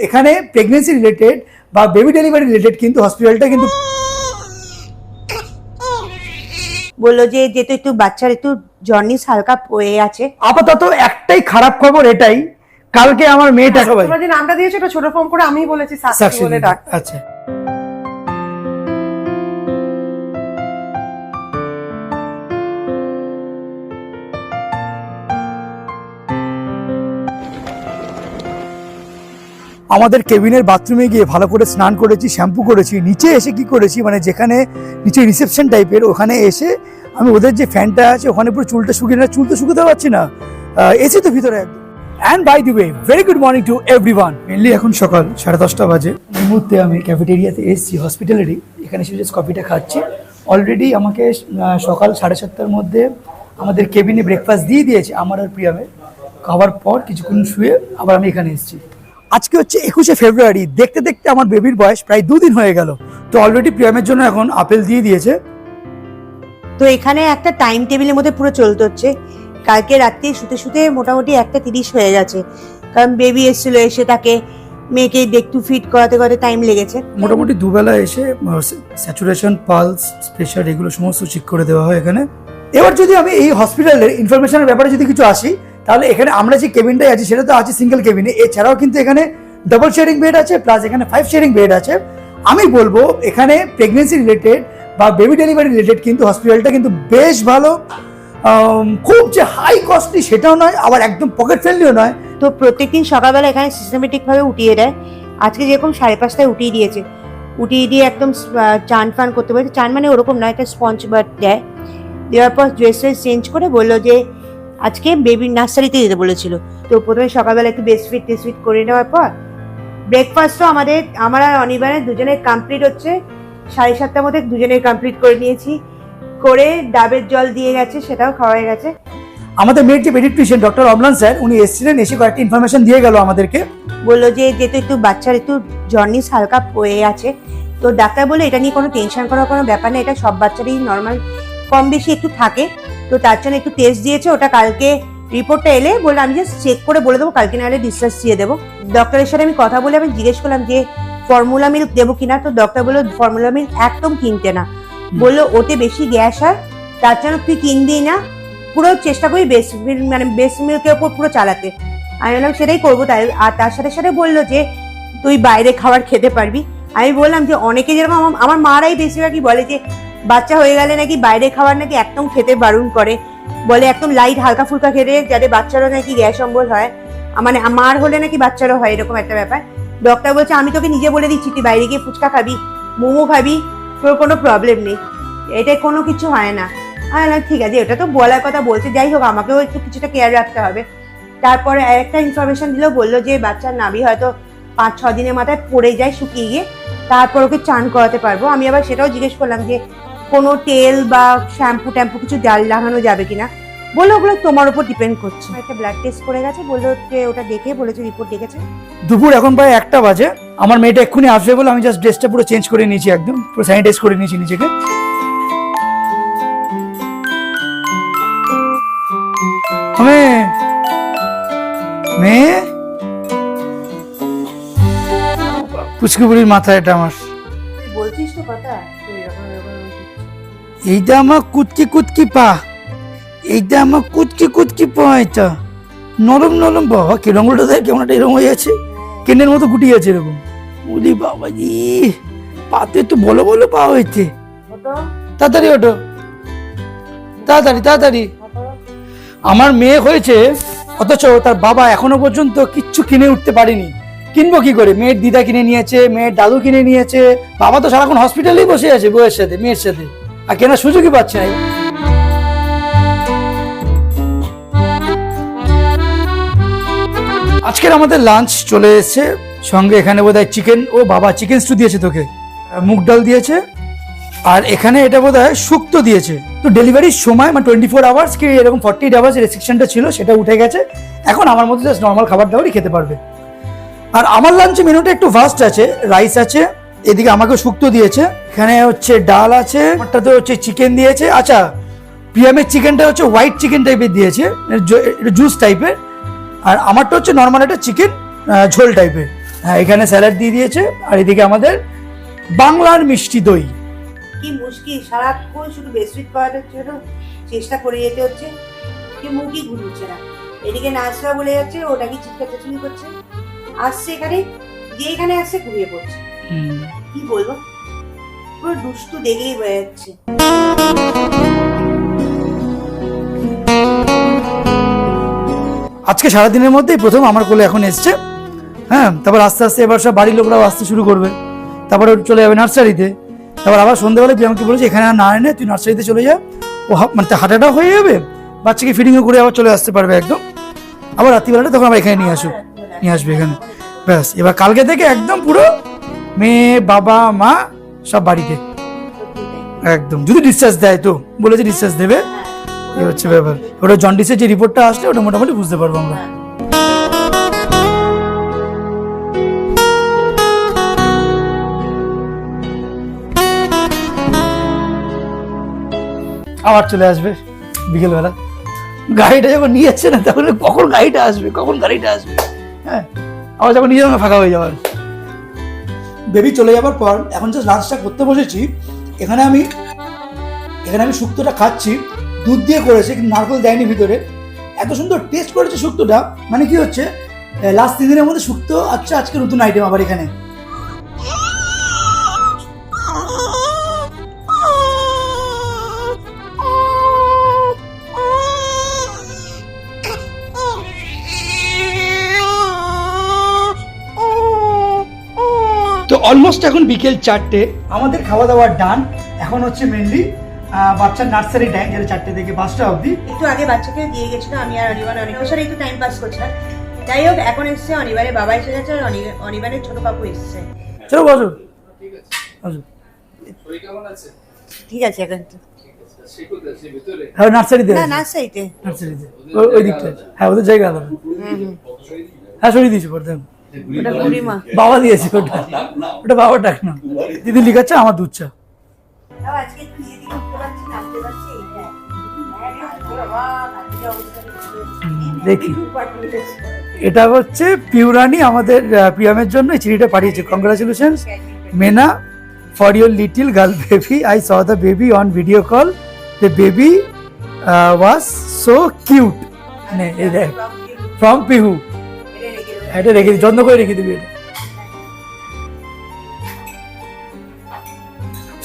এখানে pregnancy related বা baby delivery related কিন্তু হসপিটালটা কিন্তু বলল যে যেহেতু একটু বাচ্চার একটু জর্নিস হালকা হয়ে আছে। আপাতত একটাই খারাপ খবর এটাই। কালকে আমার মেয়েটা সবাই তোমরা যে নামটা দিয়েছ এটা ছোট ফর্ম করে আমি বলেছি বলে ডাক আচ্ছা। আমাদের কেবিনের বাথরুমে গিয়ে ভালো করে স্নান করেছি, শ্যাম্পু করেছি, নিচে এসে কি করেছি মানে যেখানে নিচে রিসেপশন টাইপের ওখানে এসে আমি ওদের যে ফ্যানটা আছে, ওখানে পুরো চুলটা শুকিয়ে না, চুল তো শুকোতে পারছি না। এসি তো ভিতরে and by the way very good morning to everyone mainly এখন সকাল, সাড়ে দশটা বাজে। এই মুহূর্তে আমি ক্যাফেটেরিয়াতে এসেছি হসপিটালেরই এখানে এসে জাস্ট কফিটা খাচ্ছি। অলরেডি আমাকে সকাল সাড়ে সাতটার মধ্যে আমাদের কেবিনে ব্রেকফাস্ট দিয়ে দিয়েছে আমার আর প্রিয়ামের। খাওয়ার পর কিছুক্ষণ শুয়ে আবার আমি এখানে এসেছি। আজকে হচ্ছে একুশে ফেব্রুয়ারি। দেখতে দেখতে আমার বেবির বয়স প্রায় দুদিন হয়ে গেল। তো অলরেডি প্রিয়ামের জন্য এখন আপেল দিয়ে দিয়েছে। তো এখানে একটা টাইম টেবিলের মধ্যে পুরো চলতে হচ্ছে। কালকে রাত্রে শুতে শুতে মোটামুটি একটা তিরিশ হয়ে গেছে কারণ বেবি এসেছিল এসে তাকে মেয়েকে একটু ফিট করাতে করাতে টাইম লেগেছে। মোটামুটি দুবেলা এসে স্যাচুরেশন পালস প্রেশার এগুলো সমস্ত চেক করে দেওয়া হয় এখানে। এবার যদি আমি এই হসপিটালের ইনফরমেশনের ব্যাপারে যদি কিছু আসি তাহলে এখানে আমরা যে কেবিনটাই আছি, সেটা তো আছে সিঙ্গেল কেবিনে এছাড়াও কিন্তু এখানে ডবল শেয়ারিং বেড আছে প্লাস এখানে ফাইভ শেয়ারিং বেড আছে। আমি বলব, এখানে প্রেগনেন্সি রিলেটেড বা বেবি ডেলিভারি রিলেটেড কিন্তু হসপিটালটা কিন্তু বেশ ভালো। খুব যে হাই কস্টলি সেটাও নয়, আবার একদম পকেট ফ্রেন্ডলিও নয়। তো প্রত্যেকদিন সকালবেলা এখানে সিস্টেমেটিকভাবে উঠিয়ে দেয়। আজকে যেরকম সাড়ে পাঁচটায় উঠিয়ে দিয়েছে, উঠিয়ে দিয়ে একদম চান ফান করতে পারে চান মানে ওরকম নয়, একটা স্পঞ্জ দেয়। দেওয়ার পর ড্রেস চেঞ্জ করে বলল যে আজকে বেবির নার্সারিতে যেতে বলেছিল। তো প্রথমে সকালবেলা একটু বেসফিট টেসফিট করে নেওয়ার পর ব্রেকফাস্টও আমাদের আমার আর অনিবারের দুজনের কমপ্লিট হচ্ছে। সাড়ে সাতটার মধ্যে দুজনের কমপ্লিট করে নিয়েছি। করে ডাবের জল দিয়ে গেছে সেটাও খাওয়া হয়ে গেছে। আমাদের মেয়ের যে পেডিট্রিশিয়ান ডক্টর অমলান স্যার উনি এসেছিলেন এসে কয়েকটা ইনফরমেশন দিয়ে গেল আমাদেরকে। বলল যে যেহেতু একটু বাচ্চার একটু জন্ডিস হালকা হয়ে আছে তো ডাক্তার বলে এটা নিয়ে কোনো টেনশন করার কোনো ব্যাপার নেই এটা সব বাচ্চারই নর্মাল কম বেশি একটু থাকে। তো তার জন্য একটু টেস্ট দিয়েছে, ওটা কালকে রিপোর্টটা এলে বলল, আমি জাস্ট চেক করে বলে দেবো, কালকে নাহলে ডিসচার্জ দিয়ে দেবো। ডক্টরের সাথে আমি কথা বলে আমি জিজ্ঞেস করলাম যে ফর্মুলা মিল্ক দেবো কিনা? তো ডক্টর বলল ফর্মুলা মিল্ক একদম কিনতে না। বলল, ওতে বেশি গ্যাস হয়, তার জন্য তুই কিনবি না, পুরো চেষ্টা করি বেস মানে বেস মিল্কের ওপর পুরো চালাতে। আমি বললাম, সেটাই করব। তাই আর তার সাথে সাথে বলল যে, তুই বাইরে খাবার খেতে পারবি। আমি বললাম যে, অনেকে যেরকম আমার মারাই বেশিরভাগই বলে যে বাচ্চা হয়ে গেলে নাকি বাইরে খাবার নাকি একদম খেতে বারণ করে। বলে একদম লাইট হালকা ফুলকা খেতে, যাতে বাচ্চারও নাকি গ্যাস অম্বল হয়। মানে মার হলে নাকি বাচ্চারও হয়, এরকম একটা ব্যাপার। ডক্টর বলছে, আমি তোকে নিজে বলে দিচ্ছি, তুই বাইরে গিয়ে ফুচকা খাবি, মোমো খাবি, তোর কোনো প্রবলেম নেই। এটা কোনো কিছু হয় না। হ্যাঁ ঠিক আছে ওটা তো বলার কথা বলছে। যাই হোক, আমাকেও একটু কিছুটা কেয়ার রাখতে হবে। তারপরে একটা ইনফরমেশন দিল, বলল যে বাচ্চার নাভি হয়তো পাঁচ, ছ দিনের মাথায় পড়ে যায় শুকিয়ে গিয়ে। তারপর ওকে চান করাতে পারব। আমি আবার সেটাও জিজ্ঞেস করলাম যে কোনো তেল বা শ্যাম্পু ট্যাম্পু কিছু ডাল লাগানো যাবে কিনা? বলল ওগুলো তোমার উপর ডিপেন্ড করছে। একটা ব্লাড টেস্ট করে গেছে বলল যে ওটা দেখে বলেছে রিপোর্ট দেখেছে। দুপুর এখন প্রায় একটা বাজে। আমার মেয়েটা এক্ষুনি আসবে বলে আমি জাস্ট ড্রেসটা পুরো চেঞ্জ করে নিয়েছি একদম পুরো স্যানিটাইজ করে নিয়েছি নিজেকে। মেয়ে মেয়ে পুচকি বুড়ির মাথা এটা আমার। বলছিস তো কথা তুই এরকম। এইটা আমার কুতকি কুতকি পা। এইটা আমার কুতকি কুতকি পা এটা। নরম নরম বাবা কিরমটা দেয় কেমন একটা এরকম হয়ে আছে। কেনের মতো গুটি আছে এরকম। উলি বাবা জি পাতে একটু বলো বলো পা হয়েছে। তাড়াতাড়ি ওঠো তাড়াতাড়ি তাড়াতাড়ি। আমার মেয়ে হয়েছে অথচ তার বাবা এখনও পর্যন্ত কিচ্ছু কিনে উঠতে পারেনি। কিনবো কি করে? মেয়ের দিদা কিনে নিয়েছে মেয়ের দাদু কিনে নিয়েছে। বাবা তো সারাক্ষণ হসপিটালেই বসে আছে বউয়ের সাথে মেয়ের সাথে। আর কেনার সুযোগই পাচ্ছে না। আজকের আমাদের লাঞ্চ চলে এসেছে। সঙ্গে এখানে বোধহয় চিকেন ও বাবা চিকেন স্টু দিয়েছে তোকে। মুগ ডাল দিয়েছে। আর এখানে এটা বোধ হয় শুক্তো দিয়েছে। তো ডেলিভারির সময় মানে টোয়েন্টি ফোর আওয়ার্স কি এরকম ফর্টি এইট আওয়ার্স রেস্ট্রিকশনটা ছিল, সেটা উঠে গেছে। এখন আমার মধ্যে জাস্ট নর্মাল খাবার দাবারই খেতে পারবে। আর আমার লাঞ্চে মেনুটা একটু ভাস্ট আছে। রাইস আছে এদিকে আমাকে শুক্তো দিয়েছে। এখানে হচ্ছে ডাল আছে আমারটাতে হচ্ছে চিকেন দিয়েছে। আচ্ছা পিএমের চিকেনটা হচ্ছে হোয়াইট চিকেন টাইপের দিয়েছে জুস টাইপের আর আমারটা হচ্ছে নর্মাল একটা চিকেন ঝোল টাইপের হ্যাঁ এখানে স্যালাড দিয়ে দিয়েছে, আর এদিকে আমাদের বাংলার মিষ্টি দই। কি মুশকিল, সারাক্ষণ শুধু বেডশিট পাওয়াটার জন্য চেষ্টা করে যেতে হচ্ছে। কি মুখই ঘুরছে না। এদিকে নাচরা বলে যাচ্ছে, ওটা কি চিৎকার চেঁচুনি করছে? আসছে এখানে যে এখানে আসছে, ঘুমিয়ে পড়ছে। কি বলব? পুরো দুষ্টু দেখলেই বোঝা যাচ্ছে। আজকে সারাদিনের মধ্যেই প্রথম আমার কোলে এখন এসছে। হ্যাঁ তারপর আস্তে আস্তে এবার সব বাড়ির লোকরাও আসতে শুরু করবে। তারপরে চলে যাবে নার্সারিতে। তারপর আবার সন্ধ্যেবেলা তুই আমাকে বলেছি এখানে আর না এনে তুই নার্সারিতে চলে যা। ও মানে হাঁটাটাও হয়ে যাবে? বাচ্চাকে ফিডিংও করে আবার চলে আসতে পারবে একদম। আবার রাত্রিবেলাটা তখন আবার এখানে নিয়ে আসুক নিয়ে আসবে এখানে। ব্যাস এবার কালকে থেকে একদম পুরো মেয়ে, বাবা, মা সব বাড়িতে। একদম। যদি ডিসচার্জ দেয় তো বলেছে ডিসচার্জ দেবে এই হচ্ছে ব্যাপার। ওটা জন্ডিসের যে রিপোর্টটা আসলে, ওটা মোটামুটি বুঝতে পারব আমরা। আবার চলে আসবে বিকেলবেলা। গাড়িটা যখন নিয়ে যাচ্ছে না তখন কখন গাড়িটা আসবে? কখন গাড়িটা আসবে? হ্যাঁ আবার যখন নিজের ফাঁকা হয়ে যাওয়ার বেবি চলে যাবার পর এখন যে লাঞ্চটা করতে বসেছি, এখানে আমি এখানে আমি শুক্তোটা খাচ্ছি, দুধ দিয়ে করেছে, কিন্তু নারকেল দেয়নি ভিতরে। এত সুন্দর টেস্ট করেছে শুক্তোটা মানে কি হচ্ছে লাস্ট তিন দিনের মধ্যে শুক্তো আচ্ছা আজকে নতুন আইটেম আবার এখানে। অলমোস্ট এখন বিকেল চারটে। আমাদের খাওয়া দাওয়া ডান এখন হচ্ছে মেনলি বাচ্চার নার্সারি টাইম যেটা চারটে থেকে পাঁচটা অবধি। একটু আগে বাচ্চাকে দিয়ে গেছিল আমি আর অনিবান অনেক সাথে একটু টাইম পাস করছিলাম। যাই হোক এখন এসছে অনিবারের বাবা এসে গেছে আর অনি- অনিবারের ছোট কাকু এসছে। চলো বসো। ঠিক আছে এখন হ্যাঁ নার্সারিতে না আছে। নার্সারিতে ওই- ওই দিকটা হ্যাঁ ওদের জায়গা আলাদা। হ্যাঁ সরিয়ে দিয়েছি পড়তে ওটা বুড়িমা। বাবা দিয়েছে ওটা। ওটা বাবা ডাক না। দিদি লিখাচ্ছে আমার দুধ চা। হ্যাঁ, অবস্থা হুম, দেখি। দেখি এটা হচ্ছে পিউরানি আমাদের প্রিয়ামের জন্য চিঠিটা পাঠিয়েছে। Congratulation Mena for your little girl baby I saw the baby on video call the baby was so cute মানে দেখ। ফ্রম পিহু এটা রেখে দিই যত্ন করে রেখে দিবি এটা।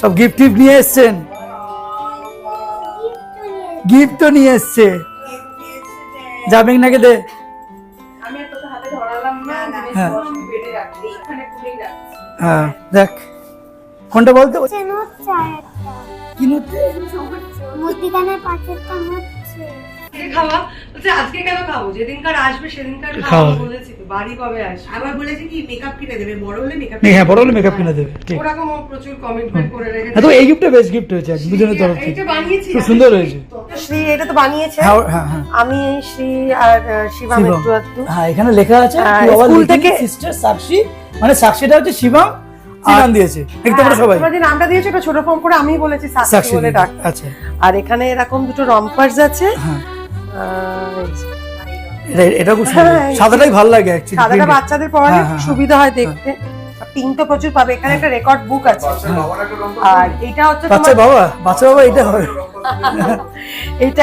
সব গিফট টিফট নিয়ে এসছেন? গিফট তো নিয়ে এসছে। যাবেন নাকি দে? আমি আর তোকে হাতে ধরালাম না হ্যাঁ। জিনিসগুলো আমি বেডে রাখছি এখানে খুলেই রাখছি। হ্যাঁ দেখ। কোনটা বলতে। কি নোটে? পাশেরটা। আজকে খাওয়া? বলছে আজকে কেন খাব? যেদিনকার আসবে সেদিনকার খাওয়া। খাওয়া। বলেছি তো বাড়ি কবে আসবে? আবার বলেছে কি মেকআপ কিনে দেবে বড় হলে মেকআপ হ্যাঁ বড় হলে মেকআপ কিনে দেবে ঠিক। ওরকম প্রচুর কমিটমেন্ট করে রেখেছে। হ্যাঁ তো এই গিফটটা বেস্ট গিফট হয়েছে দুজনের তরফ থেকে। এইটা বানিয়েছি খুব সুন্দর হয়েছে। শ্রী এটা তো বানিয়েছে। হ্যাঁ ও- হ্যাঁ হ্যাঁ। আমি শ্রী আর আহ, শিবম শিবম। একটু একটু হ্যাঁ এখানে লেখা আছে হ্যাঁ, স্কুল থেকে- sister সাক্ষী। মানে সাক্ষীটা হচ্ছে শিবম দিয়েছে। দেখতে পারো সবাই। তোমরা নামটা দিয়েছ এটা ছোট ফর্ম করে আমি বলেছি সাক্ষী সাক্ষী বলে ডাক আচ্ছা। আর এখানে এরকম দুটো রম্পার্স আছে। হ্যাঁ। এটা এটা খুব হ্যাঁ, সাদাটাই ভালো লাগে অ্যাকচুয়ালি সাদাটা বাচ্চাদের পড়ালে হ্যাঁ, হ্যাঁ, সুবিধা হয় দেখতে। পিঙ্ক তো প্রচুর পাবে এখানে একটা রেকর্ড বুক আছে। আর এটা হচ্ছে বাচ্চা বাবা বাচ্চা বাবা এটা হবে।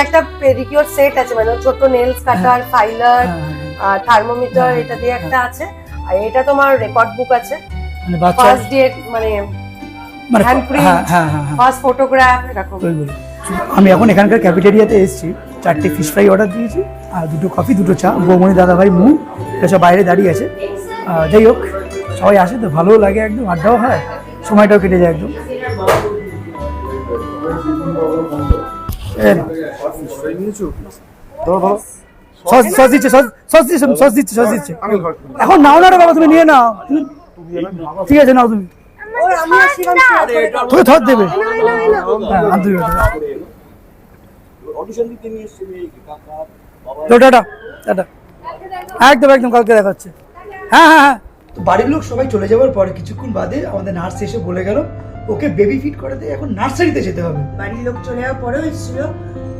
একটা সেট আছে মানে ছোট নেলস কাটার ফাইলার আর থার্মোমিটার এটা দিয়ে একটা আছে। আর এটা তোমার রেকর্ড বুক আছে। মানে বাচ্চা ফার্স্ট ডে মানে মানে। হ্যাঁ হ্যাঁ হ্যাঁ হ্যাঁ। ফার্স্ট ফটোগ্রাফ এরকম। আমি এখন এখানকার ক্যাফেটেরিয়াতে এসেছি। চারটে ফিশ ফ্রাই অর্ডার দিয়েছি আর দুটো কফি দুটো চা। বৌমণি দাদাভাই মু এটা সব বাইরে দাঁড়িয়ে আছে। যাই হোক সবাই আসে তো ভালোও লাগে একদম আড্ডাও হয় সময়টাও কেটে যায় একদম। সস সস দিচ্ছে সস সস দিচ্ছে সস দিচ্ছে সস দিচ্ছে। এখন নাও না রে বাবা তুমি নিয়ে নাও। ঠিক আছে নাও তুমি। তোকে থর দেবে। হ্যাঁ তো টাটা টাটা। একদম একদম কালকে দেখা হচ্ছে হ্যাঁ হ্যাঁ হ্যাঁ। তো বাড়ির লোক সবাই চলে যাওয়ার পরে কিছুক্ষণ বাদে আমাদের নার্স এসে বলে গেল ওকে বেবি ফিট করাতে এখন নার্সারিতে যেতে হবে। বাড়ির লোক চলে যাওয়ার পরেও এসেছিল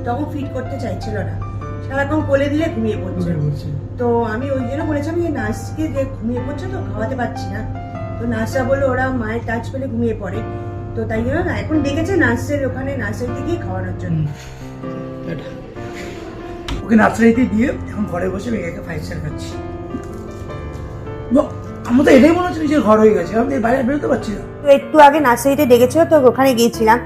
তখন ফিট করতে চাইছিল না। সারাক্ষণ কোলে দিলে ঘুমিয়ে পড়ছে। তো আমি ওই জন্য বলেছিলাম যে নার্সকে যে ঘুমিয়ে পড়ছে তো খাওয়াতে পারছি না। তো নার্সরা বলল ওরা মায়ের টাচ পেলে ঘুমিয়ে পড়ে। তো তাই জন্য না এখন ডেকেছে নার্সের ওখানে নার্সের দিকেই খাওয়ানোর জন্য। ওকে নার্সারিতে দিয়ে এখন ঘরে বসে মেয়েকে ফাইভ স্টার খাচ্ছি। আমার তো এটাই মনে হচ্ছে নিজের ঘর হয়ে গেছে। আমি বাইরে বেরোতে পারছি না। তো একটু আগে নার্সারিতে ডেকেছিল তো ওখানে গিয়েছিলাম।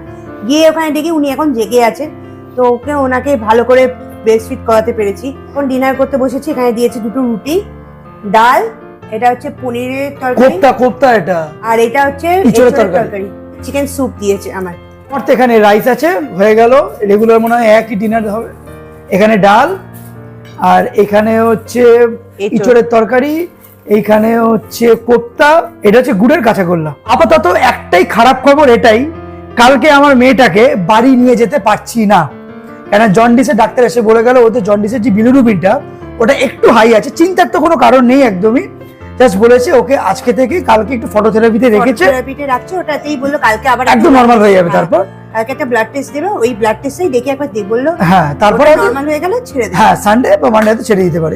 গিয়ে ওখানে ডেকে উনি এখন জেগে আছেন। তো ওকে ওনাকে ভালো করে ব্রেস্টফিট করাতে পেরেছি। এখন ডিনার করতে বসেছি। এখানে দিয়েছি দুটো রুটি ডাল এটা হচ্ছে পনিরের তরকারি। কোপ্তা কোপ্তা এটা। আর এটা হচ্ছে। তরকারি। চিকেন স্যুপ দিয়েছে আমার। আমার তো এখানে রাইস আছে হয়ে গেল। রেগুলার মনে হয় একই ডিনার হবে। এখানে ডাল আর এখানে হচ্ছে। ইঁচড়ের তরকারি এইখানে হচ্ছে কোপ্তা এটা হচ্ছে গুড়ের কাঁচাগোল্লা। আপাতত একটাই খারাপ খবর এটাই কালকে আমার মেয়েটাকে বাড়ি নিয়ে যেতে পারছি না। কেন জন্ডিসে ডাক্তার এসে বলে গেল ওদের জন্ডিসের যে বিলিরুবিনটা ওটা একটু হাই আছে। চিন্তার তো কোনো কারণ নেই একদমই। জাস্ট বলেছে ওকে আজকে থেকে কালকে একটু ফটোথেরাপিতে রেখেছে। থেরাপিতে রাখছে ওটাতেই বলল কালকে আবার একদম নর্মাল হয়ে যাবে হ্যাঁ, তারপর। কালকে একটা ব্লাড টেস্ট দেবে ওই ব্লাড টেস্টেই দেখে একবার দেখ বলল হ্যাঁ তারপরে নর্মাল হয়ে গেলে ছেড়ে দেবে। হ্যাঁ সানডে বা মানডে ছেড়ে দিতে পারে